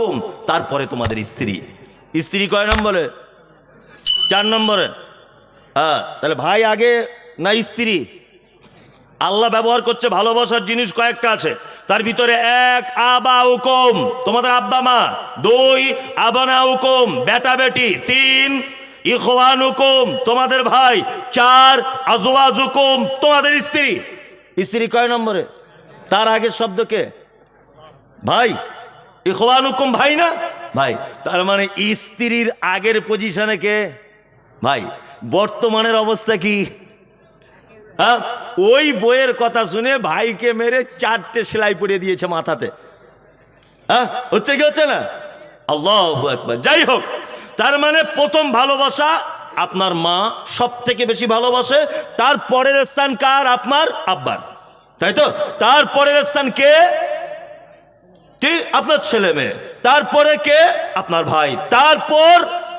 কম, তারপরে তোমাদের স্ত্রী। স্ত্রী কয় নম্বরে? চার নম্বরে। হ্যাঁ তাহলে ভাই আগে না স্ত্রী? আল্লাহ ব্যবহার করছে ভালোবাসার জিনিস কয়েকটা আছে। তার ভিতরে এক আবা হুকুম তোমাদের আব্বা মা। দুই আবানা হুকুম বেটা বেটি। তিন ইখওয়ান হুকুম তোমাদের ভাই। চার আজওয়াজ হুকুম তোমাদের স্ত্রী। স্ত্রী কয় নম্বরে? তার আগের শব্দকে ভাই ইখওয়ান হুকুম ভাই না? ভাই, তার মানে স্ত্রীর আগের পজিশনে কে? ভাই, বর্তমানের অবস্থা কি? হ্যাঁ ওই বইয়ের কথা শুনে ভাইকে মেরে চারটে সেলাই পরিয়ে দিয়েছে মাথাতে। হ্যাঁ হচ্ছে কি হচ্ছে না? আল্লাহ একবার যাই হোক, তার মানে প্রথম ভালোবাসা আপনার মা সব থেকে বেশি ভালোবাসে। তার পরের স্থান কার? আপনার আব্বার। তাই তো? তার পরের স্থান কে? কি আপনার ছেলে মেয়ে। তারপরে কে? আপনার ভাই। তারপর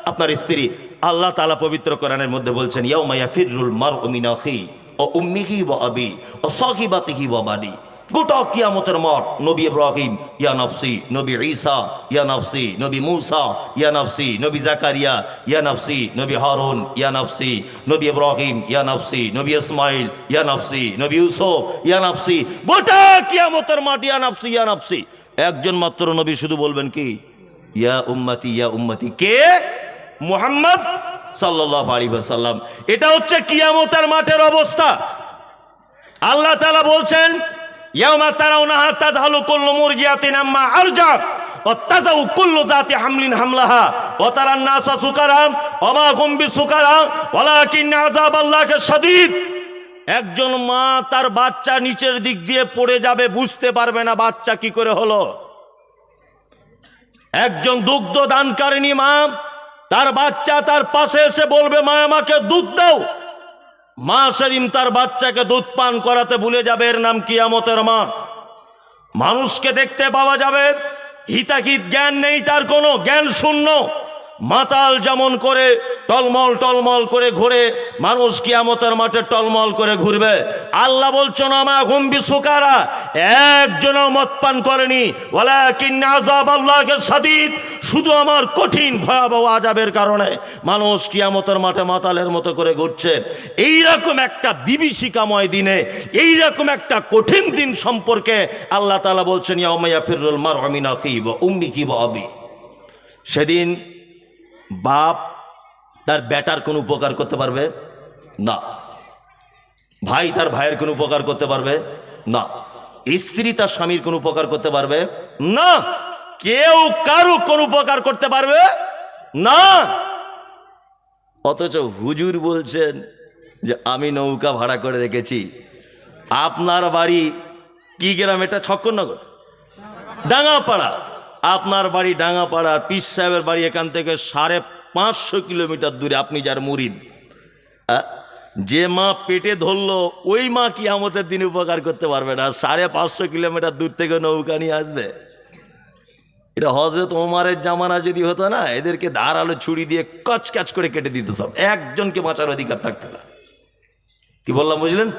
আপনার স্ত্রী। আল্লাহ তালা পবিত্র কোরআনের মধ্যে বলছেন ইয়াউমাইয়া ফিরুল মার ওমিনাখি ও উম্মিহি ও আবি ও সাকিবাতিহি ও বাড়ি গোটা কিয়ামতের মাঠ, নবী ইব্রাহিম, ইয়া নফসি, নবী ঈসা, ইয়া নফসি, নবী মুসা, ইয়া নফসি, নবী জাকারিয়া, ইয়া নফসি, নবী হারুন, ইয়া নফসি, নবী ইব্রাহিম, ইয়া নফসি, নবী ইসমাইল, ইয়া নফসি, নবী ইউসুফ, ইয়া নফসি, গোটা কিয়ামতের মাঠ, ইয়া নফসি ইয়া নফসি। একজন মাত্র নবী শুধু বলবেন কি? ইয়া উম্মতি ইয়া উম্মতি। কে? মুহাম্মদ সাল্লাল্লাহু আলাইহি ওয়াসাল্লাম। এটা হচ্ছে কিয়ামতের মাঠের অবস্থা। আল্লাহ তাআলা বলছেন, ইয়াউমা তারাউনাহা তাযহালু কুল্লু মুরজিয়াতিন আম্মা আরজাত ওয়াতাযাউ কুল্লু যাতি হামলিন হামলাহা শাদীদ। একজন মা তার বাচ্চা নিচের দিক দিয়ে পড়ে যাবে, বুঝতে পারবে না বাচ্চা কি করে হলো। একজন দুগ্ধ দানকারিনী মা, তার বাচ্চা তার পাশে এসে বলবে, মা, আমাকে দুধ দাও। মা সেদিন তার বাচ্চাকে দুধ পান করাতে ভুলে যাবে, এর নাম কিয়ামতের মা মানুষকে দেখতে পাওয়া যাবে, হিতাহিত জ্ঞান নেই, তার কোনো জ্ঞান শূন্য। মাতাল যেমন করে টলমল টলমল করে ঘুরে, মানুষ কিয়ামতের মাঠে টলমল করে ঘুরবে। আল্লাহ বলছেন, আমা হুম্বি সুকারা একজনও মদ পান করেনি। আজাব আল্লাহকে সাদিদ শুধু আমার কঠিন ভয়াবহ আজাবের কারণে মানুষ কিয়ামতের মাঠে মাতালের মতো করে ঘুরছে। এইরকম একটা বিভীষিকাময় দিনে, এইরকম একটা কঠিন দিন সম্পর্কে আল্লাহ তালা বলছেন ইয়ামাইয়া ফিরুল মার অমিনা কিব উম্মি কিব আবি। সেদিন বাপ তার বেটার কোনো উপকার করতে পারবে? না। ভাই তার ভাইয়ের কোনো উপকার করতে পারবে? না। স্ত্রী তার স্বামীর কোনো উপকার করতে পারবে? না। কেউ কারও কোন উপকার করতে পারবে? না। অথচ হুজুর বলছেন যে, আমি নৌকা ভাড়া করে রেখেছি। আপনার বাড়ি কি গ্রাম? এটা ছক্করনগর। ডাঙ্গাপাড়া আপনার বাড়ি ডাঙ্গাপাড়া পিস সাহেবের বাড়ি এখান থেকে সাড়ে পাঁচশো কিলোমিটার দূরে, আপনি যার মুরিদ। যে মা পেটে ধরলো, ওই মা কি আমাদের দিন উপকার করতে পারবে না। সাড়ে পাঁচশো কিলোমিটার দূর থেকে নৌকা নিয়ে আসবে। এটা হজরত ওমারের জামানা যদি হতো না, এদেরকে ধারালো ছুরি দিয়ে কচ ক্যাচ করে কেটে দিত সব। একজনকে বাঁচার অধিকার থাকতো না। কি বললাম, বুঝলেন?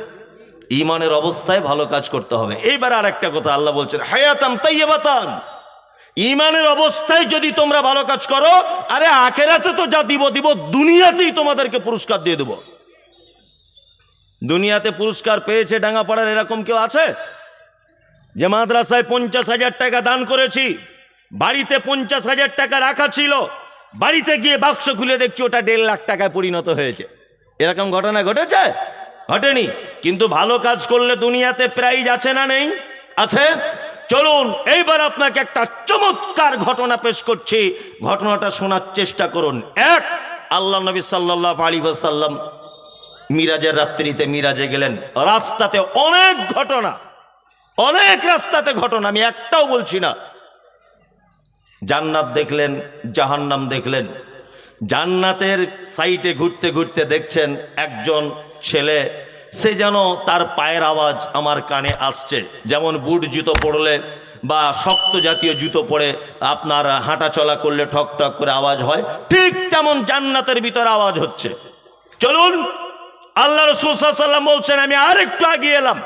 ইমানের অবস্থায় ভালো কাজ করতে হবে। এইবার আর একটা কথা আল্লাহ বলছেন, হায়াতাম তাইয়াবাতান ইমানের অবস্থায় যদি তোমরা ভালো কাজ করো, আরে আখেরাতে তো যা দিব দিব, দুনিয়াতেই তোমাদেরকে পুরস্কার দিয়ে দেব। দুনিয়াতে পুরস্কার পেয়েছে ডাঙ্গাপাড়ার এরকম কেউ আছে? যে মাদ্রাসায় পঞ্চাশ হাজার টাকা দান করেছি, বাড়িতে পঞ্চাশ হাজার টাকা রাখা ছিল, বাড়িতে গিয়ে বাক্স খুলে দেখছি ওটা দেড় লাখ টাকায় পরিণত হয়েছে। এরকম ঘটনা ঘটেছে? ঘটেনি। কিন্তু ভালো কাজ করলে দুনিয়াতে প্রাইজ আছে না নেই? আছে? চলুন, এইবার আপনাকে একটা চমৎকার ঘটনা পেশ করছি। ঘটনাটা শোনার চেষ্টা করুন। এক, আল্লাহ নবী সাল্লাহ আলী সাল্লাম মিরাজের রাত্রিতে মিরাজে গেলেন। রাস্তাতে অনেক ঘটনা, অনেক রাস্তাতে ঘটনা, আমি একটাও বলছি না। জান্নাত দেখলেন, জাহান্নাম দেখলেন। জান্নাতের সাইটে ঘুরতে ঘুরতে দেখছেন একজন ছেলে সে যেন তার পায়ের আওয়াজ আমার কানে আসছে। যেমন বুট জুতো পড়লে বা শক্ত জাতীয় জুতো পরে আপনার হাঁটা চলা করলে ঠক ঠক করে আওয়াজ হয়, ঠিক তেমন জান্নাতের ভিতরে আওয়াজ হচ্ছে। চলুন, আল্লাহ রসুল বলছেন, আমি আরেকটু আগিয়ে এলাম।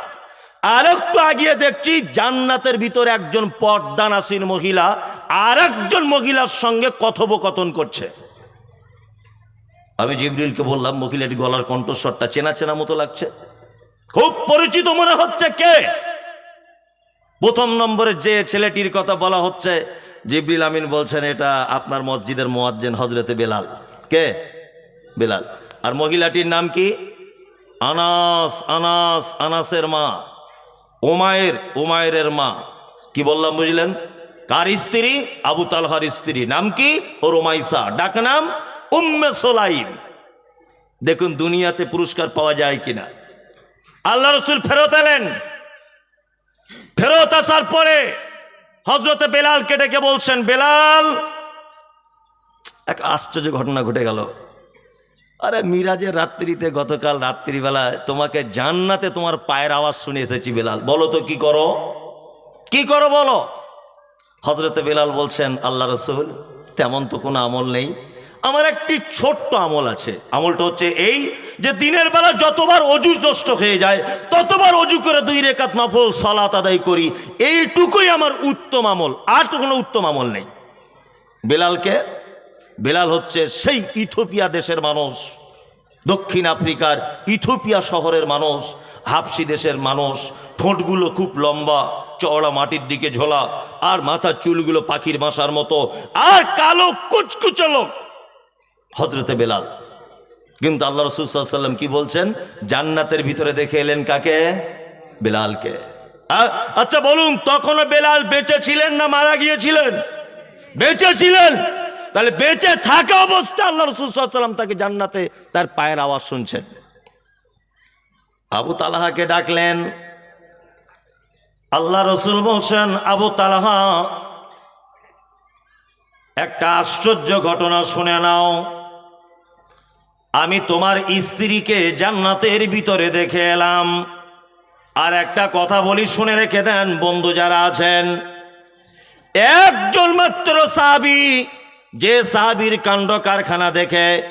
আর একটু আগিয়ে দেখছি জান্নাতের ভিতরে একজন পর্দানাসীন মহিলা আর একজন মহিলার সঙ্গে কথোপকথন করছে। আমি জিবরিলকে বললাম মহিলাটি গলার কণ্ঠস্বরটা চেনা চেনা মতো লাগছে। খুব পরিচিত মনে হচ্ছে কে? প্রথম নম্বরে যে ছেলেটির কথা বলা হচ্ছে, জিবরিল আমিন বলছেন, এটা আপনার মসজিদের মোয়াজ্জেন হজরতে বেলাল। কে? বেলাল। আর মহিলাটির নাম কি? আনাস আনাস, আনাসের মা। ওমায়ের ওমায়ের মা। কি বললাম, বুঝলেন? কার স্ত্রী? আবু তালহার স্ত্রী। নাম কি? ও রোমাইসা ডাক নাম উম্মে সোলাইম। দেখুন, দুনিয়াতে পুরস্কার পাওয়া যায় কিনা। আল্লাহ রসুল ফেরত এলেন। ফেরত আসার পরে হজরতে বেলালকে ডেকে বলছেন, বেলাল, এক আশ্চর্য ঘটনা ঘটে গেল। আরে, মিরাজের রাত্রিতে গতকাল রাত্রিবেলায় তোমাকে জান্নাতে তোমার পায়ের আওয়াজ শুনে এসেছি বেলাল। বলো তো, কি করো? কি করো বলো? হজরতে বেলাল বলছেন, আল্লাহ রসুল, তেমন তো কোনো আমল নেই। আমার একটি ছোট্ট আমল আছে। আমলটা হচ্ছে এই যে দিনের বেলা যতবার অজু নষ্ট হয়ে যায়, ততবার অজু করে দুই রেখাত নফল, সলাত আদায় করি, এইটুকুই আমার উত্তম আমল। আর তো কোনো উত্তম আমল নেই। বেলালকে, বেলাল হচ্ছে সেই ইথোপিয়া দেশের মানুষ, দক্ষিণ আফ্রিকার ইথোপিয়া শহরের মানুষ, হাফসি দেশের মানুষ, ঠোঁটগুলো খুব লম্বা, চওড়া মাটির দিকে ঝোলা, আর মাথার চুলগুলো পাখির বাসার মতো, আর কালো কুচকুচে লোক। হজরতে বেলাল। কিন্তু আল্লাহ রসুল্লাম কি বলছেন? জান্নাতের ভিতরে দেখে এলেন কাকে? বেলালকে। আচ্ছা বলুন, তখনও বেলাল বেঁচে ছিলেন না মারা গিয়েছিলেন? বেঁচে ছিলেন? তাহলে বেঁচে থাকা অবস্থা আল্লাহ রসুল্লাম তাকে জান্নাতে তার পায়ের আওয়াজ শুনছেন। আবু তালাহাকে ডাকলেন। আল্লাহ রসুল বলছেন, আবু তালাহা, একটা আশ্চর্য ঘটনা শুনে নাও। আমি তোমার স্ত্রীকে জান্নাতের ভিতরে দেখে এলাম। আর একটা কথা বলি, শুনে রেখে দেন বন্ধু যারা আছেন। একজন মাত্র সাহাবি, যে সাহাবির কাণ্ড কারখানা দেখে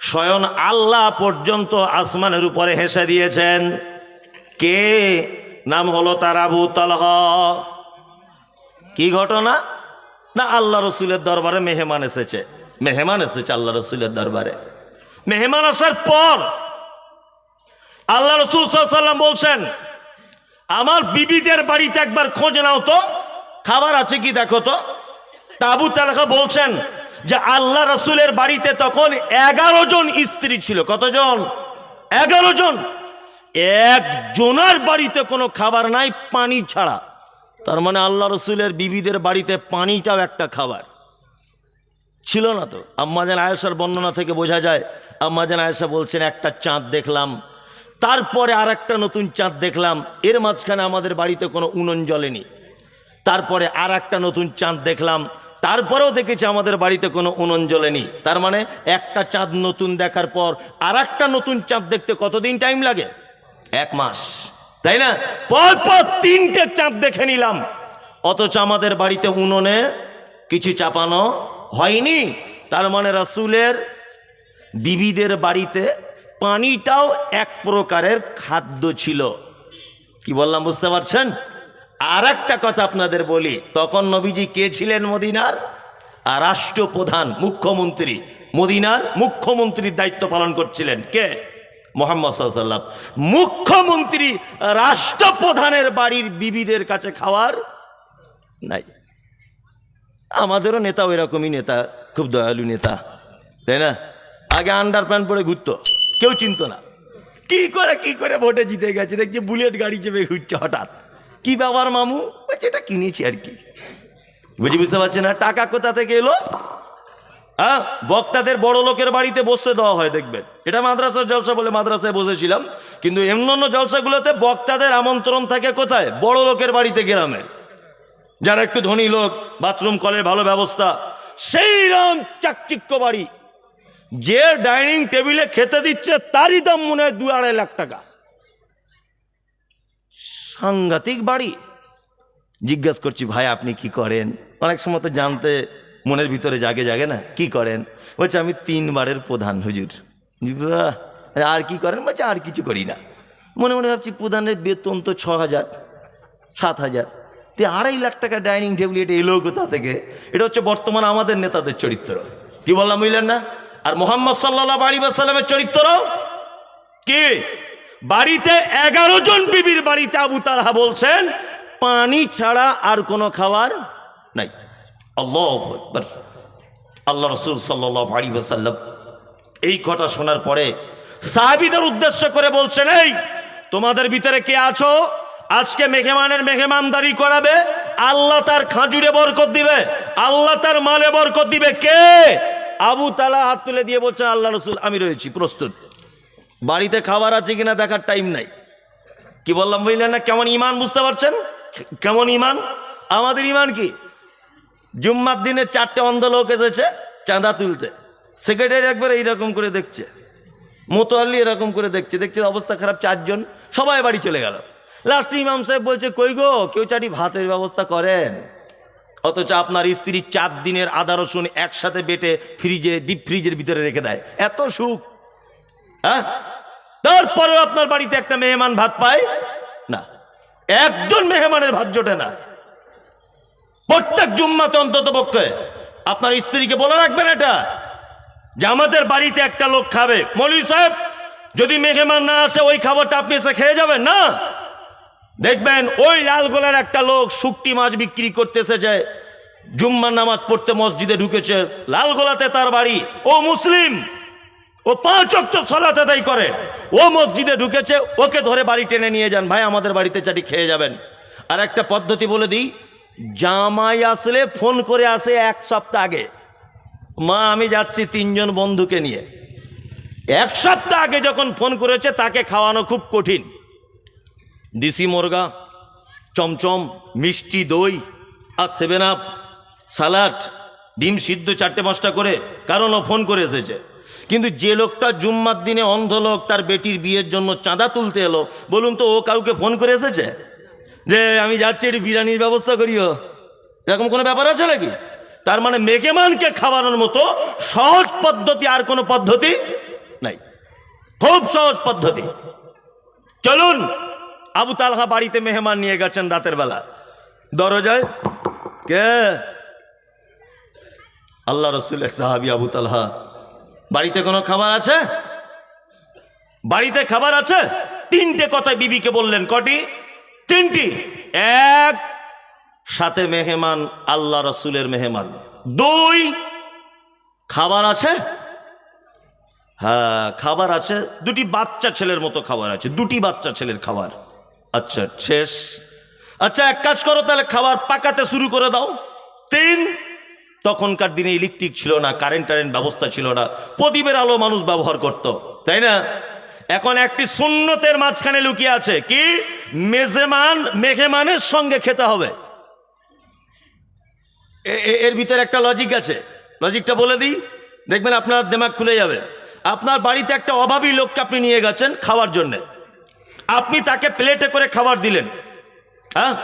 স্বয়ং আল্লাহ পর্যন্ত আসমানের উপরে হেসে দিয়েছেন। কে? নাম হলো তার আবু তালহ। কি ঘটনা? না, আল্লাহ রসুলের দরবারে মেহমান এসেছে। মেহমান এসেছে আল্লাহ রসুলের দরবারে। মেহমান আসার পর আল্লাহ রসুল সাল্লাম বলছেন, আমার বিবিদের বাড়িতে একবার খোঁজ নাও তো, খাবার আছে কি দেখো তো? তাবু তালাকা বলছেন যে আল্লাহ রসুলের বাড়িতে তখন এগারো জন স্ত্রী ছিল। কতজন? এগারো জন। একজনের বাড়িতে কোনো খাবার নাই, পানি ছাড়া। তার মানে আল্লাহ রসুলের বিবিদের বাড়িতে পানিটাও একটা খাবার। ছিল না তো। আম্মাজান আয়েশার বর্ণনা থেকে বোঝা যায় আম্মাজান আয়েশা বলছেন, একটা চাঁদ দেখলাম। তারপরে আর একটা নতুন চাঁদ দেখলাম। এর মাঝখানে আমাদের বাড়িতে কোনো উনুন জ্বলেনি। তারপরে আর একটা নতুন চাঁদ দেখলাম। তারপরেও দেখেছি আমাদের বাড়িতে কোনো উনুন জ্বলেনি। তার মানে একটা চাঁদ নতুন দেখার পর আর একটা নতুন চাঁদ দেখতে কতদিন টাইম লাগে? এক মাস। তাই না? পর পর তিনটে চাঁদ দেখে নিলাম। অথচ আমাদের বাড়িতে উনুনে কিছু চাপানো হয়নি। তার মানে রাসূলের বিবিদের বাড়িতে পানিটাও এক প্রকারের খাদ্য ছিল। কি বললাম, বুঝতে পারছেন? আর একটা কথা আপনাদের বলি, তখন নবীজি কে ছিলেন মদিনার? আর রাষ্ট্রপ্রধান, মুখ্যমন্ত্রী। মদিনার মুখ্যমন্ত্রীর দায়িত্ব পালন করছিলেন কে? মোহাম্মদ সাল্লাম মুখ্যমন্ত্রী রাষ্ট্রপ্রধানের বাড়ির বিবিদের কাছে খাওয়ার নাই। আমাদেরও নেতা ওই রকমই নেতা, খুব দয়ালু নেতা, তাই না? আগে আন্ডার প্যান্ট পরে ঘুরতো, কেউ চিনত না। কি করে কি করে ভোটে জিতে গেছে? দেখছি বুলেট গাড়ি চেপে ঘুরছে হঠাৎ। কি ব্যাপার মামু? এটা কিনেছি আর কি। বুঝি বুঝতে পারছি না? টাকা কোথা থেকে এলো? হ্যাঁ বক্তাদের বড় লোকের বাড়িতে বসতে দেওয়া হয়, দেখবেন। এটা মাদ্রাসার জলসা বলে মাদ্রাসায় বসেছিলাম, কিন্তু অন্যান্য জলসাগুলোতে বক্তাদের আমন্ত্রণ থাকে কোথায়? বড় লোকের বাড়িতে, গ্রামের। যারা একটু ধনী লোক, বাথরুম কলের ভালো ব্যবস্থা, সেই রাম চাকচিক্য বাড়ি। যে ডাইনিং টেবিলে খেতে দিচ্ছে, তারই দাম মনে হয় দু আড়াই লাখ টাকা। সাংঘাতিক বাড়ি। জিজ্ঞাসা করছি, ভাই, আপনি কি করেন? অনেক সময় তো জানতে মনের ভিতরে জাগে জাগে না, কি করেন? বলছে, আমি তিনবারের প্রধান, হুজুর! আর কি করেন? বলছে, আর কিছু করি না। মনে মনে ভাবছি, প্রধানের বেতন তো ছ হাজার সাত হাজার তে আড়াই লাখ টাকা ডাইনিং টেবিল এটা এলো কোথা থেকে? এটা হচ্ছে বর্তমান আমাদের নেতাদের চরিত্র। কি বললাম বুঝলেন না? আর মোহাম্মদ সাল্লাহ আলী সাল্লামের চরিত্র? কি? বাড়িতে এগারো জন বিবির বাড়িতে আবু তালহা বলছেন, পানি ছাড়া আর কোনো খাবার নাই। আল্লাহ আল্লাহ রসুল সাল্লাহ আলী সাল্লাম এই কথা শোনার পরে সাহাবিদের উদ্দেশ্য করে বলছেন, এই, তোমাদের ভিতরে কে আছো? আজকে মেহমানের মেহমানদারি করাবে, আল্লাহ তার খাজুরে বরকত দিবে, আল্লাহ তার মালে বরকত দিবে। কে? আবু তালা হাত তুলে দিয়ে বলছেন, আল্লাহ রসুল, আমি রয়েছি, প্রস্তুত। বাড়িতে খাবার আছে কিনা দেখার টাইম নাই। কি বললাম বুঝলেন না? কেমন ইমান বুঝতে পারছেন? কেমন ইমান আমাদের ইমান কি? জুম্মার দিনে চারটে অন্ধ লোক এসেছে চাঁদা তুলতে। সেক্রেটারি একবার এইরকম করে দেখছে। মোতোয়াল্লি এরকম করে দেখছে। দেখছে অবস্থা খারাপ, চারজন, সবাই বাড়ি চলে গেল। লাস্টে ইমাম সাহেব বলছে, কই গো? কেউ চাটি ভাতের ব্যবস্থা করেন? অথচ আপনার স্ত্রী চার দিনের আদা রসুন একসাথে বেটে ফ্রিজে ডিপ ফ্রিজের ভিতরে রেখে দেয়। এত সুখ। হ্যাঁ? তারপরেও আপনার বাড়িতে একটা মেহমান ভাত পায়? না। একজন মেহমানের ভাত জোটে না। প্রত্যেক জুম্মাতে অন্তত পক্ষে। আপনার স্ত্রীকে বলে রাখবেন এটা, যে আমাদের বাড়িতে একটা লোক খাবে। মৌলী সাহেব, যদি মেহমান না আসে, ওই খাবারটা আপনি এসে খেয়ে যাবেন, না? দেখবেন ওই লালগোলার একটা লোক শুক্তি মাছ বিক্রি করতে এসেছে জুম্মার নামাজ পড়তে মসজিদে ঢুকেছে। লালগোলাতে তার বাড়ি। ও মুসলিম, ও পাঁচ অক্ট সলাত আদায় করে। ও মসজিদে ঢুকেছে, ওকে ধরে বাড়ি টেনে নিয়ে যান। ভাই, আমাদের বাড়িতে চাটি খেয়ে যাবেন। আর একটা পদ্ধতি বলে দিই, জামাই আসলে ফোন করে আসে এক সপ্তাহ আগে। মা, আমি যাচ্ছি তিনজন বন্ধুকে নিয়ে। এক সপ্তাহ আগে যখন ফোন করেছে, তাকে খাওয়ানো খুব কঠিন। দেশি মোরগা, চমচম, মিষ্টি দই আর সেভেন আপ সালাড। ডিম সিদ্ধ চারটে পাঁচটা করে কারণ ও ফোন করে এসেছে। কিন্তু যে লোকটা জুম্মার দিনে অন্ধ লোক তার বেটির বিয়ের জন্য চাঁদা তুলতে এলো, বলুন তো ও কাউকে ফোন করে এসেছে? যে আমি যাচ্ছি, একটু বিরিয়ানির ব্যবস্থা করিও। এরকম কোনো ব্যাপার আছে নাকি? তার মানে মেকেমানকে খাওয়ানোর মতো সহজ পদ্ধতি আর কোনো পদ্ধতি নাই। খুব সহজ পদ্ধতি। চলুন আবু তালহা বাড়িতে মেহমান নিয়ে গেছেন রাতের বেলা। দরজায়, কে? আল্লাহ রসুলের সাহাবি আবু তালহা। বাড়িতে কোনো খাবার আছে? বাড়িতে খাবার আছে? তিনটে কথায় বিবিকে বললেন, কটি? তিনটি। এক, সাথে মেহমান, আল্লাহ রসুলের মেহমান। দুই, খাবার আছে? হ্যাঁ খাবার আছে। দুটি বাচ্চা ছেলের মতো খাবার আছে, দুটি বাচ্চা ছেলের খাবার। আচ্ছা শেষ। আচ্ছা এক কাজ করো, তাহলে খাবার পাকাতে শুরু করে দাও। তিন, তখনকার দিনে ইলেকট্রিক ছিল না, কারেন্ট টারেন্ট ব্যবস্থা ছিল না, প্রদীপের আলো মানুষ ব্যবহার করত, তাই না? এখন একটি শূন্যতের মাঝখানে লুকিয়ে আছে। কি? মেজেমান মেঘেমানের সঙ্গে খেতে হবে। এর ভিতরে একটা লজিক আছে। লজিকটা বলে দিই। দেখবেন আপনার দেমাগ খুলে যাবে। আপনার বাড়িতে একটা অভাবী লোককে আপনি নিয়ে গেছেন খাওয়ার জন্য। আপনি তাকে প্লেটে করে খাবার দিলেন হ্যাঁ?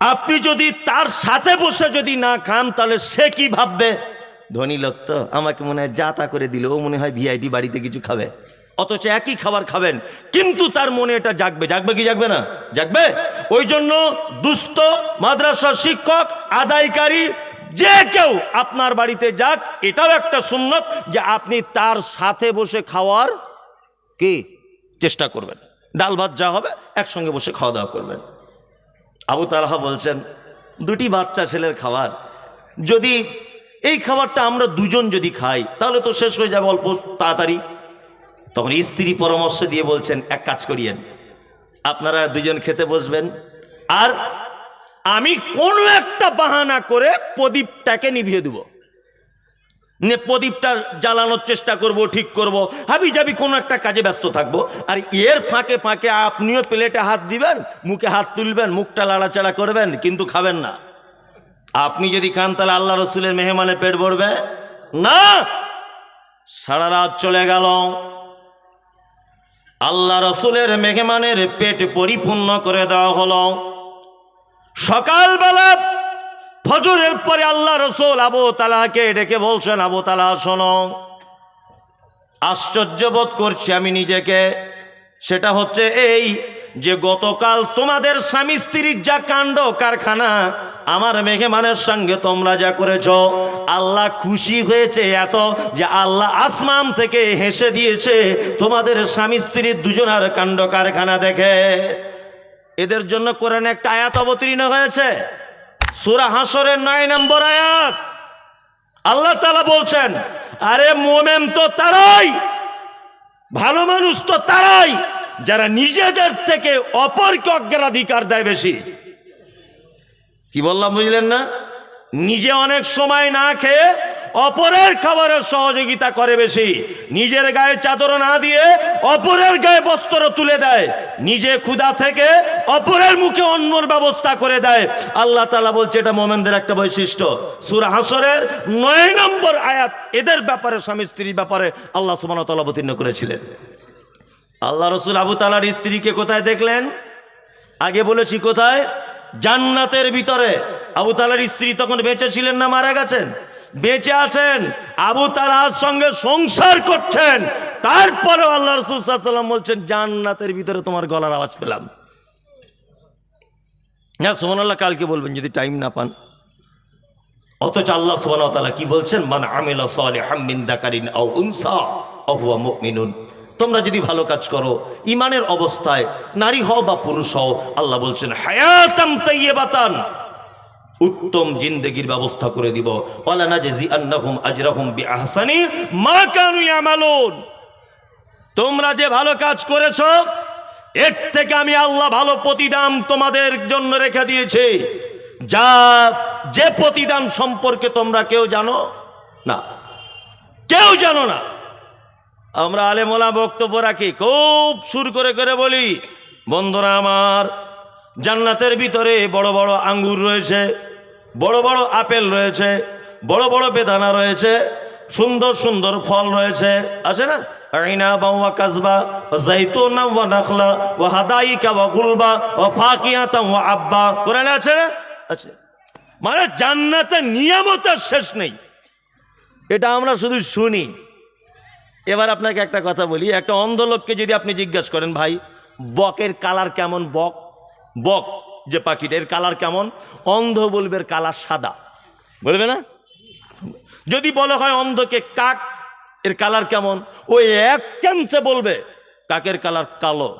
আপনি যদি তার সাথে বসে যদি না খান, তাহলে সে কি ভাববে? ধনী লোক তো, আমাকে মনে হয় যা তা করে দিল, ও মনে হয় ভিআইপি বাড়িতে কিছু খাবে। অথচ একই খাবার খাবেন, কিন্তু তার মনে এটা জাগবে। জাগবে কি জাগবে না? জাগবে? ওই জন্য দুস্থ মাদ্রাসার শিক্ষক, আদায়কারী, যে কেউ আপনার বাড়িতে যাক, এটাও একটা সুন্নত যে আপনি তার সাথে বসে খাওয়ার কি? চেষ্টা করবেন। ডাল ভাত যা হবে, একসঙ্গে বসে খাওয়া দাওয়া করবেন। আবু তালহা বলছেন, দুটি বাচ্চা ছেলের খাবার। যদি এই খাবারটা আমরা দুজন যদি খাই, তাহলে তো শেষ হয়ে যাবে অল্প তাড়াতাড়ি। তখন স্ত্রী পরামর্শ দিয়ে বলছেন, এক কাজ করিয়েন, আপনারা দুজন খেতে বসবেন। আর আমি কোনো একটা বাহানা করে প্রদীপটাকে নিভিয়ে দেবো। নে প্রদীপটা জ্বালানোর চেষ্টা করব, ঠিক করব। হাবি যাবি কোনো একটা কাজে ব্যস্ত থাকব। আর এর ফাঁকে ফাঁকে আপনিও প্লেটে হাত দিবেন, মুখে হাত তুলবেন, মুখটা লাড়াচাড়া করবেন, কিন্তু খাবেন না। আপনি যদি খান, তাহলে আল্লাহ রসুলের মেহমানের পেট ভরবে? না! সারা রাত চলে গেল। আল্লাহ রসুলের মেহমানের পেট পরিপূর্ণ করে দেওয়া হলো। সকালবেলা ফজরের পরে আল্লাহ রসুল আবু তালাকে ডেকে বলছেন, আবু তালা শোনো, আশ্চর্য বোধ করছি আমি নিজেকে। সেটা হচ্ছে এই যে গতকাল তোমাদের স্বামী স্ত্রীর যা কাণ্ড কারখানা, আমার মেহমানের সঙ্গে তোমরা যা করেছ, আল্লাহ খুশি হয়েছে এত যে আল্লাহ আসমান থেকে হেসে দিয়েছে তোমাদের স্বামী স্ত্রীর দুজনার কাণ্ড কারখানা দেখে। এদের জন্য কোরআনে একটা আয়াত অবতীর্ণ হয়েছে। সুরা হাসরের নয় নম্বর আয়াত। আল্লাহ তালা বলছেন, আরে মোমেন তো তারাই, ভালো মানুষ তো তারাই, যারা নিজেদের থেকে অপরকে অগ্রাধিকার দেয় বেশি। কি বললাম বুঝলেন না? নিজে অনেক সময় না খেয়ে অপরের খাবারের সহযোগিতা করে বেশি। নিজের গায়ে চাদর না দিয়ে অপরের গায়ে বস্ত্র তুলে দেয়। নিজে ক্ষুধা থেকে অপরের মুখে অন্যর ব্যবস্থা করে দেয়। আল্লাহ তালা বলছে, এটা মোমেনদের একটা বৈশিষ্ট্য। সুরা হাসরের নয় নম্বর আয়াত, এদের ব্যাপারে স্বামী স্ত্রীর ব্যাপারে আল্লাহ সুমান অবতীর্ণ করেছিলেন। আল্লাহ রসুল আবু তালার স্ত্রীকে কোথায় দেখলেন? আগে বলেছি কোথায়? জান্নাতের ভিতরে। আবু তালার স্ত্রী তখন বেঁচে ছিলেন না, মারা গেছেন? বেঁচে আছেন, আবু তালার সঙ্গে সংসার করছেন তারপরে আল্লাহ রসুল সাল্লাম বলছেন, জান্নাতের ভিতরে তোমার গলার আওয়াজ পেলাম। হ্যাঁ সুমন আল্লাহ কালকে বলবেন যদি টাইম না পান। অথচ আল্লাহ ওয়া কি বলছেন? মান আমিলা দাকারিন তোমরা যদি ভালো কাজ করো ইমানের অবস্থায় নারী হও বা পুরুষ হও, আল্লাহ বলছেন, হায়াতাম তাইয়্যিবাতান। উত্তম জিন্দেগির ব্যবস্থা করে দিব। ওয়ালা নাজজি আন্নাহুম বিআহসানি মা তোমরা যে ভালো কাজ করেছ, এর থেকে আমি আল্লাহ ভালো প্রতিদান তোমাদের জন্য রেখে দিয়েছি। যা, যে প্রতিদান সম্পর্কে তোমরা কেউ জানো? না। কেউ জানো না। আমরা আলেমোলা বক্তব্য রাখি, খুব সুর করে করে বলি, বন্ধুরা আমার, জান্নাতের ভিতরে বড় বড় আঙ্গুর রয়েছে। বড় বড় আপেল রয়েছে, বড় বড় বেদানা রয়েছে, সুন্দর সুন্দর ফল রয়েছে আছে না? আছে। মানে শেষ নেই। এটা আমরা শুধু শুনি। এবার আপনাকে একটা কথা বলি, একটা অন্ধ লোককে যদি আপনি জিজ্ঞাসা করেন, ভাই, বকের কালার কেমন বক? বক। যে পাখিটা এর কালার কেমন? অন্ধ বলবে এর কালার সাদা। বলবে না? যদি বলা হয় অন্ধকে কাক, এর কালার কেমন? ওই এক চান্সে বলবে, কাকের কালার কালো।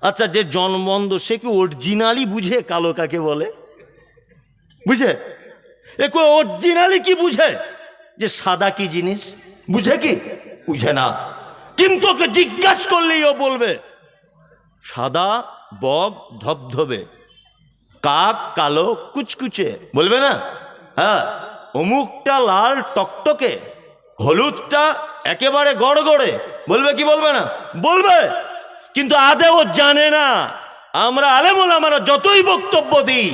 আচ্ছা যে জন্মন্ধ সে কি অরিজিনালি বুঝে কালো কাকে বলে? বুঝে? এ কো অরিজিনালি কি বুঝে? যে সাদা কি জিনিস? বুঝে কি? বুঝে না। কিন্তু ওকে জিজ্ঞাসা করলেই ও বলবে, সাদা বগ ধবধবে। কাক, কালো, কুচকুচে। বলবে না? হ্যাঁ অমুকটা লাল টকটকে, হলুদটা একেবারে গড়গড়ে। বলবে কি বলবে না? বলবে। কিন্তু আদেও জানে না। আমরা আলেমুল আমরা যতই বক্তব্য দিই,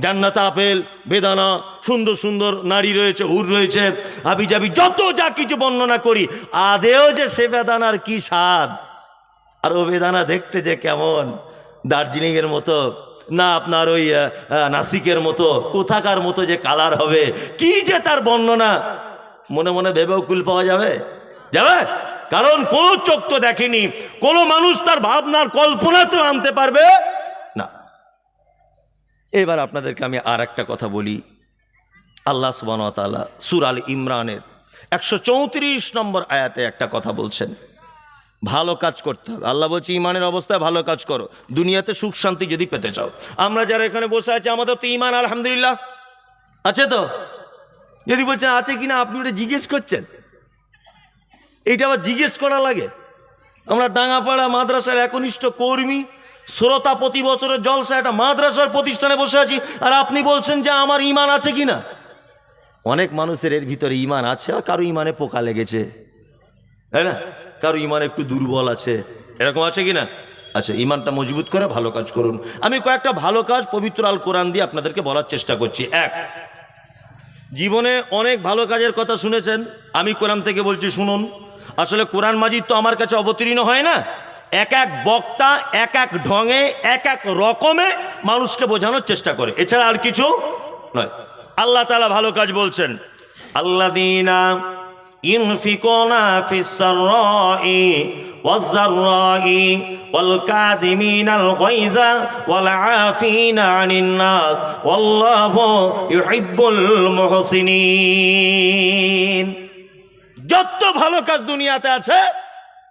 জান্নাত আপেল, বেদানা, সুন্দর সুন্দর নারী রয়েছে, হুর রয়েছে আবি যাবি যত যা কিছু বর্ণনা করি, আদেও যে সে বেদানার কি স্বাদ? আর ও বেদানা দেখতে যে কেমন, দার্জিলিংয়ের মতো। না আপনার ওই নাসিকের মতো, কোথাকার মতো যে কালার হবে, কি যে তার বর্ণনা? মনে মনে ভেবেও কুল পাওয়া যাবে? যাবে? কারণ কোনো চোখ তো দেখেনি, কোনো মানুষ তার ভাবনার কল্পনাতেও আনতে পারবে? না। এবার আপনাদেরকে আমি আর একটা কথা বলি। আল্লাহ সুবাহতালা সুর আল ইমরানের একশো চৌত্রিশ নম্বর আয়াতে একটা কথা বলছেন। ভালো কাজ করতে হবে। আল্লাহ বলছে, ইমানের অবস্থায় ভালো কাজ করো। দুনিয়াতে সুখ শান্তি যদি পেতে চাও। আমরা যারা এখানে বসে আছি, আমাদের তো ইমান, আলহামদুলিল্লাহ। আছে তো? যদি বলছেন, আছে কিনা, আপনি ওটা জিজ্ঞেস করছেন। এইটা আবার জিজ্ঞেস করা লাগে। আমরা ডাঙ্গাপাড়া মাদ্রাসার একনিষ্ঠ কর্মী, শ্রোতা প্রতি বছরের জলসা একটা মাদ্রাসার প্রতিষ্ঠানে বসে আছি, আর আপনি বলছেন যে আমার ইমান আছে কিনা? অনেক মানুষের এর ভিতরে ইমান আছে, আর কারও ইমানে পোকা লেগেছে। তাই না? কারও ইমান একটু দুর্বল আছে। এরকম আছে কি না আচ্ছা ইমানটা মজবুত করে ভালো কাজ করুন। আমি কয়েকটা ভালো কাজ পবিত্র আল কোরআন দিয়ে আপনাদেরকে বলার চেষ্টা করছি। এক, জীবনে অনেক ভালো কাজের কথা শুনেছেন। আমি কোরআন থেকে বলছি, শুনুন। আসলে কোরআন মাজিদ তো আমার কাছে অবতীর্ণ হয় না। এক এক বক্তা, এক এক ঢঙে, এক এক রকমে মানুষকে বোঝানোর চেষ্টা করে। এছাড়া আর কিছু নয়। আল্লাহ তালা ভালো কাজ বলছেন আল্লাহ দিনা ينفقون في السراء والضراء والكاظمين الغيظ والعافين عن الناس والله يحب المحسنين যত ভালো কাজ দুনিয়াতে আছে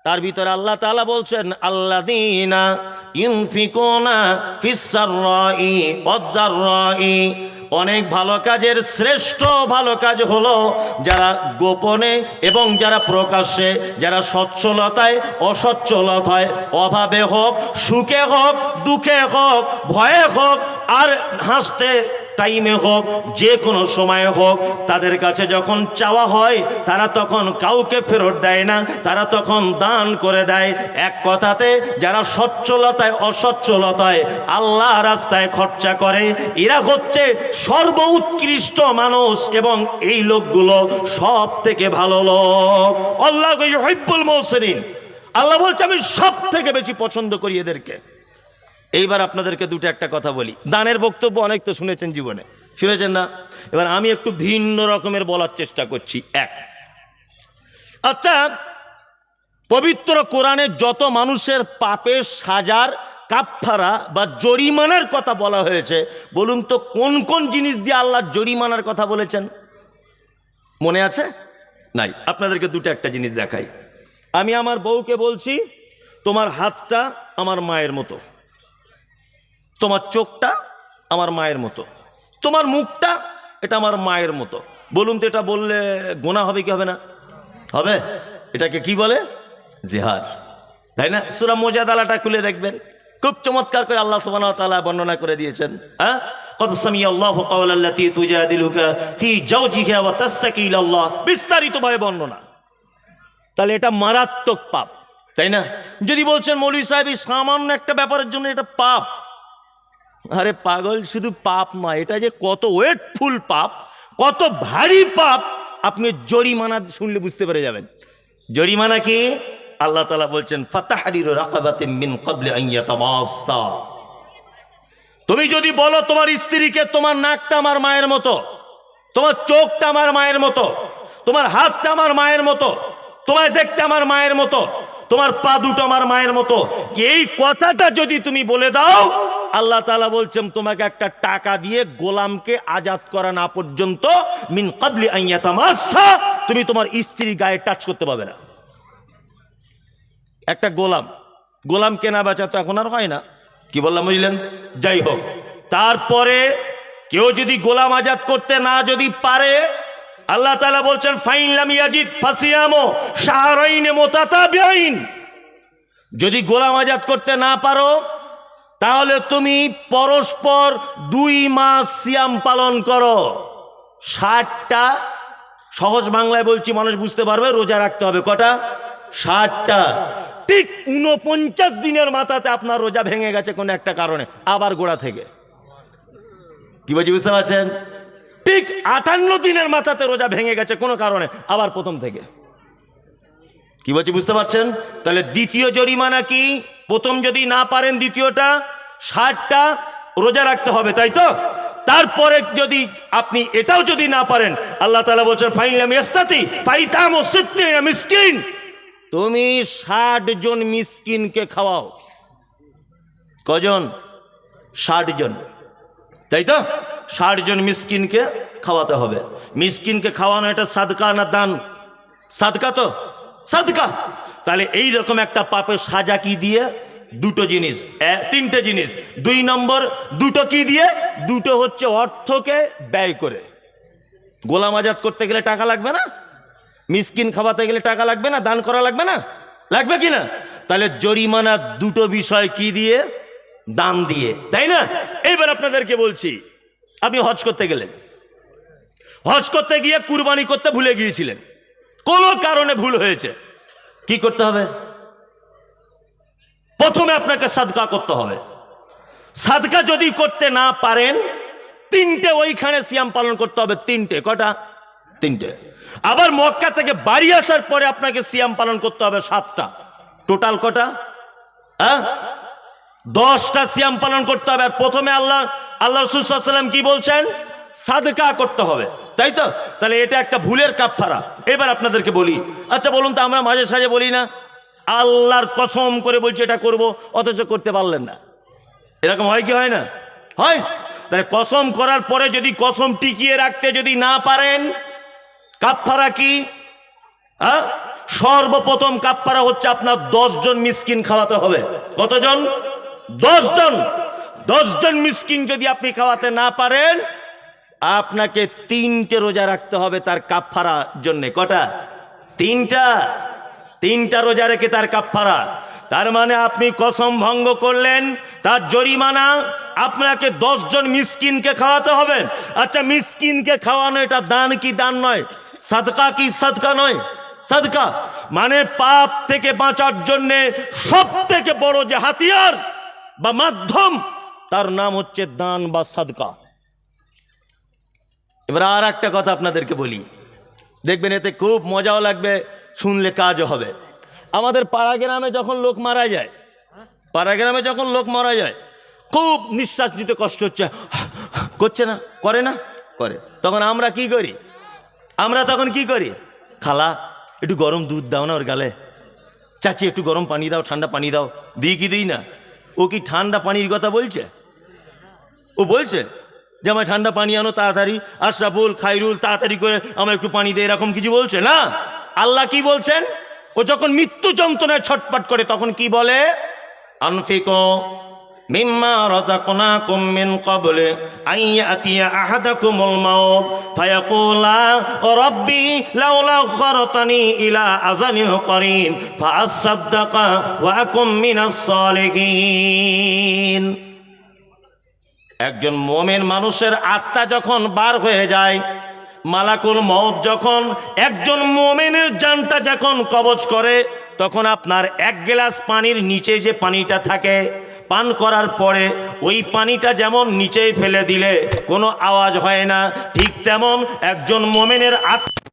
তার ভিতরে আল্লাহ তাআলা বলছেন আল্লাযীনা ইউনফিকুনা ফিস-সাররাই ওয়াজ-যাররাই অনেক ভালো কাজের শ্রেষ্ঠ ভালো কাজ হলো যারা গোপনে এবং যারা প্রকাশ্যে, যারা সচ্ছলতায় অসচ্ছলতায় অভাবে হোক, সুখে হোক, দুঃখে হোক, ভয়ে হোক, আর হাসতে টাইমে হোক, যে কোনো সময়ে হোক, তাদের কাছে যখন চাওয়া হয়, তারা তখন কাউকে ফেরত দেয় না, তারা তখন দান করে দেয়। এক কথাতে, যারা সচ্ছলতায় অসচ্ছলতায় আল্লাহ রাস্তায় খরচা করে, এরা হচ্ছে সর্ব উৎকৃষ্ট মানুষ এবং এই লোকগুলো সব থেকে ভালো লোক। আল্লাহ হইবুল মৌসরিন আল্লাহ বলছে, আমি সব থেকে বেশি পছন্দ করি এদেরকে। এইবার আপনাদেরকে দুটো একটা কথা বলি। দানের বক্তব্য অনেক তো শুনেছেন জীবনে। শুনেছেন না? এবার আমি একটু ভিন্ন রকমের বলার চেষ্টা করছি। এক। আচ্ছা পবিত্র কোরআনে যত মানুষের পাপের সাজার, কাপফারা বা জরিমানার কথা বলা হয়েছে, বলুন তো কোন কোন জিনিস দিয়ে আল্লাহ জরিমানার কথা বলেছেন? মনে আছে? নাই। আপনাদেরকে দুটো একটা জিনিস দেখাই। আমি আমার বউকে বলছি, তোমার হাতটা আমার মায়ের মতো। তোমার চোখটা আমার মায়ের মতো। তোমার মুখটা এটা আমার মায়ের মতো। বলুন তো এটা বললে গোনা হবে কি হবে না? হবে? এটাকে কি বলে? জিহার তাই না? সুরা মোজাদালাটা খুলে দেখবেন। খুব চমৎকার করে আল্লাহ সুবহানাহু ওয়া তাআলা বর্ণনা করে দিয়েছেন। হ্যাঁ? আল্লাহ কাওলাল্লাতী তুজাদিলুকা ফি জাওজিহা ওয়া তাস্তাকি ইলাল্লাহ। বিস্তারিত ভাবে বর্ণনা। তাহলে এটা মারাত্মক পাপ। তাই না? যদি বলছেন মৌলভী সাহেব সামান্য একটা ব্যাপারের জন্য এটা পাপ। আরে পাগল, শুধু পাপ নয়, এটা যে কত ওয়েটফুল পাপ, কত ভারী পাপ, আপনি জরিমানা শুনলে বুঝতে পেরে যাবেন। জরিমানা কি? আল্লাহ তালা বলছেন মিন তুমি যদি বলো তোমার স্ত্রীকে তোমার নাকটা আমার মায়ের মতো, তোমার চোখটা আমার মায়ের মতো, তোমার হাতটা আমার মায়ের মতো তোমায় দেখতে আমার মায়ের মতো, তোমার পা দুটো আমার মায়ের মতো, এই কথাটা যদি তুমি বলে দাও আল্লাহ তালা বলছেন, তোমাকে একটা টাকা দিয়ে গোলামকে আজাদ করা না পর্যন্ত, মিন কাবলি আইয়াতামাসা তুমি তোমার স্ত্রী গায়ে টাচ করতে পারবে না। একটা গোলাম গোলাম কেনা বেচা তো এখন আর হয় না। কি বললাম, বুঝলেন? যাই হোক, তারপরে কেউ যদি গোলাম আজাদ করতে না যদি পারে, আল্লাহ তাআলা বলছেন, ফাইন লাম ইয়াজিদ ফাসিয়ামো যদি গোলাম আজাদ করতে না পারো তাহলে তুমি পরস্পর দুই মাস সিয়াম পালন করো। ষাটটা, সহজ বাংলায় বলছি মানুষ বুঝতে পারবে, রোজা রাখতে হবে। কটা? ষাটটা। ঠিক উনপঞ্চাশ দিনের মাথাতে আপনার রোজা ভেঙে গেছে কোনো একটা কারণে, আবার গোড়া থেকে। কি বলছি, বুঝতে পারছেন? ঠিক আটান্ন দিনের মাথাতে রোজা ভেঙে গেছে কোনো কারণে, আবার প্রথম থেকে। কি বলছি, বুঝতে পারছেন? তাহলে দ্বিতীয় জরিমানা কি? প্রথম যদি না পারেন দ্বিতীয়টা ষাটটা রোজা রাখতে হবে, তাই তো? তারপরে যদি আপনি এটাও যদি না পারেন, আল্লাহ তালা বলছেন ফাইলাম ইস্তাতি পাইতাম ও মিসকিন। তুমি ষাট জন মিসকিনকে খাওয়াও। কজন? ষাট জন। তাই তো? ষাট জন মিসকিনকে খাওয়াতে হবে। মিসকিনকে খাওয়ানো এটা সাদকা না দান? সাদকা তো? সাদকা। তাহলে এই রকম একটা পাপের সাজা কি দিয়ে দুটো জিনিস। তিনটে জিনিস। দুই নম্বর, দুটো কি দিয়ে? দুটো হচ্ছে অর্থকে ব্যয় করে। গোলাম আজাদ করতে গেলে টাকা লাগবে না? মিসকিন খাওয়াতে গেলে টাকা লাগবে না? দান করা লাগবে না? লাগবে কি না? তাহলে জরিমানা দুটো বিষয় কি দিয়ে? দান দিয়ে। তাই না? এইবার আপনাদেরকে বলছি, আপনি হজ করতে গেলেন। হজ করতে গিয়ে কুরবানি করতে ভুলে গিয়েছিলেন। কোনো কারণে ভুল হয়েছে। কি করতে হবে? প্রথমে আপনাকে সাদকা করতে হবে। সাদকা যদি করতে না পারেন, তিনটে ওইখানে সিয়াম পালন করতে হবে, তিনটে। কটা তিনটে। আবার মক্কা থেকে বাড়ি আসার পরে আপনাকে সিয়াম পালন করতে হবে সাতটা। টোটাল কটা? হ্যাঁ? দশটা সিয়াম পালন করতে হবে। আর প্রথমে আল্লাহ আল্লাহ রসুলাম কি বলছেন? সাদকা করতে হবে। তাই তো? তাহলে এটা একটা ভুলের কাপফারা এবার আপনাদেরকে বলি। আচ্ছা বলুন তো আমরা মাঝে সাঝে বলি না? আল্লাহর কসম করে বলছি, এটা করব। অথচ করতে পারলেন না। এরকম হয় কি হয় না? হয়? তাহলে কসম করার পরে যদি কসম টিকিয়ে রাখতে যদি না পারেন কাপফারা কি? হ্যাঁ? সর্বপ্রথম কাপ্পারা হচ্ছে আপনার জন মিসকিন খাওয়াতে হবে। কতজন? জন জন মিসকিন যদি আপনি খাওয়াতে না পারেন, আপনাকে তিনটে রোজা রাখতে হবে তার কাপফারা জন্যে। কটা? তিনটা। তিনটা রোজা রেখে তার কাপফারা তার মানে আপনি কসম ভঙ্গ করলেন, তার জরিমানা আপনাকে জন মিসকিনকে খাওয়াতে হবে। আচ্ছা মিসকিনকে খাওয়ানো এটা দান কি দান নয়? সাদকা কি সাদকা নয়? সাদকা। মানে পাপ থেকে বাঁচার জন্যে সব থেকে বড় যে হাতিয়ার বা মাধ্যম, তার নাম হচ্ছে দান বা সাদকা। এবার আর একটা কথা আপনাদেরকে বলি। দেখবেন এতে খুব মজাও লাগবে, শুনলে কাজও হবে। আমাদের পাড়া গ্রামে যখন লোক মারা যায় পাড়া গ্রামে যখন লোক মারা যায়, খুব নিঃশ্বাস নিতে কষ্ট হচ্ছে। করছে না? করে না? করে। তখন আমরা কি করি? আমরা তখন কি করি? খালা, একটু গরম দুধ দাও না ওর গালে। চাচি, একটু গরম পানি দাও, ঠান্ডা পানি দাও। দিই কি দিই না? ও কি ঠান্ডা পানির কথা বলছে? ও বলছে যে আমার ঠান্ডা পানি আনো তাড়াতাড়ি, আশরাফুল, খাইরুল, তাড়াতাড়ি করে আমার একটু পানি দে, এরকম কিছু বলছে? না। আল্লাহ কি বলছেন? ও যখন মৃত্যু যন্ত্রণায় ছটপট করে, তখন কি বলে? আনফিকো মিম্মা একজন মোমেন মানুষের আত্মা যখন বার হয়ে যায়, মালাকুল মত যখন একজন মোমেনের জানটা যখন কবজ করে, তখন আপনার এক গ্লাস পানির নিচে যে পানিটা থাকে, পান করার পরে ওই পানিটা যেমন নিচেই ফেলে দিলে কোনো আওয়াজ হয় না, ঠিক তেমন একজন মোমেনের আত্মা